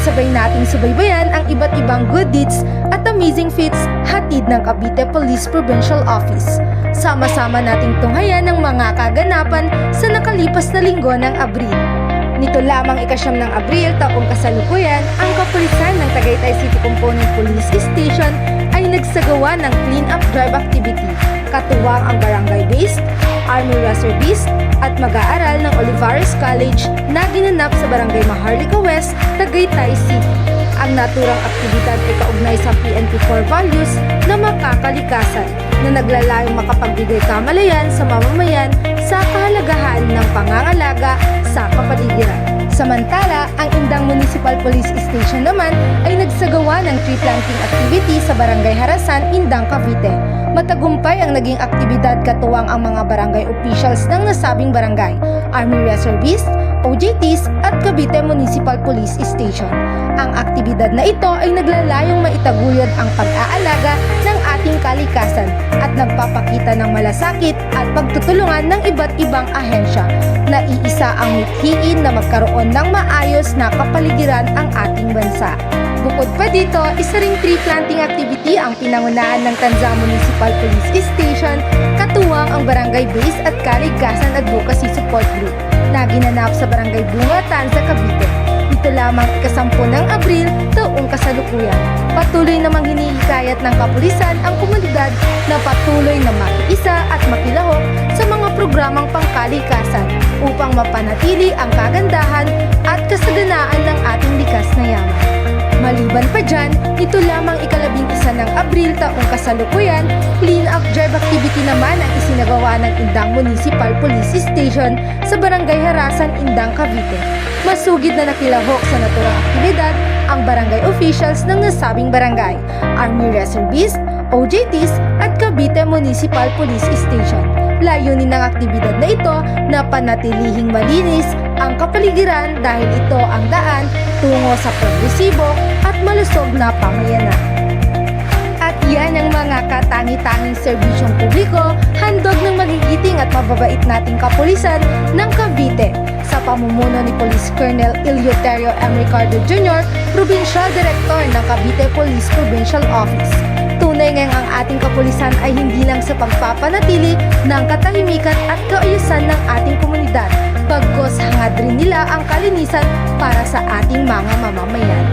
sabay nating subaybayan ang iba't ibang good deeds at amazing feats hatid ng Cavite Police Provincial Office. Sama-sama nating tunghayan ang mga kaganapan sa nakalipas na linggo ng Abril. Nito lamang ikasyam ng Abril taong kasalukuyan, ang kapulisan ng Tagaytay City Component Police Station ay nagsagawa ng clean-up drive activity. Katuwang ang barangay-based, Army Reservist at mag-aaral ng Olivares College na ginanap sa Barangay Maharlika West, Tagaytay City. Ang naturang aktibidad ay kaugnay sa PNP core values na makakalikasan na naglalayong makapagbigay kamalayan sa mamamayan sa kahalagahan ng pangangalaga sa kapaligiran. Samantala, Municipal Police Station naman ay nagsagawa ng tree planting activity sa Barangay Harasan, Indang, Cavite. Matagumpay ang naging aktibidad katuwang ang mga barangay officials ng nasabing barangay, Army Reservists, OJTs at Cavite Municipal Police Station. Ang aktibidad na ito ay naglalayong maitaguyod ang pag-aalaga ng ating kalikasan nagpapakita ng malasakit at pagtutulungan ng iba't ibang ahensya na iisa ang mithiin na magkaroon ng maayos na kapaligiran ang ating bansa. Bukod pa dito, isa ring tree planting activity ang pinangunahan ng Tanza Municipal Police Station, katuwang ang Barangay Base at Kalikasan Advocacy Support Group na ginanap sa Barangay Bunga, Tanza, Cavite. Lamang ikasampu ng Abril taong kasalukuyan. Patuloy namang hinihikayat ng kapulisan ang komunidad na patuloy na makiisa at makilahok sa mga programang pangkalikasan upang mapanatili ang kagandahan at kasaganaan ng ating likas na yaman. Maliban pa dyan, ito lamang ikalabing isa ng Abril taong kasalukuyan, clean up drive activity naman ang isinagawa ng Indang Municipal Police Station sa Barangay Harasan, Indang, Cavite. Masugid na nakilahok sa naturang aktibidad ang barangay officials ng nasabing barangay, Army Reservists, OJTs at Cavite Municipal Police Station. Layunin ng aktibidad na ito na panatilihing malinis ang kapaligiran dahil ito ang daan sa progresibo at malusog na pamayanan. At yan ang mga katangi-tanging serbisyong publiko, handog ng magigiting at mababait nating kapulisan ng Cavite sa pamumuno ni Police Colonel Eleuterio M. Ricardo Jr., Provincial Director ng Cavite Police Provincial Office. Tunay ngayong ang ating kapulisan ay hindi lang sa pagpapanatili ng katahimikan at kaayusan ng ating komunidad, bagkos hangad rin nila ang kalinisan para sa ating mga mamamayan.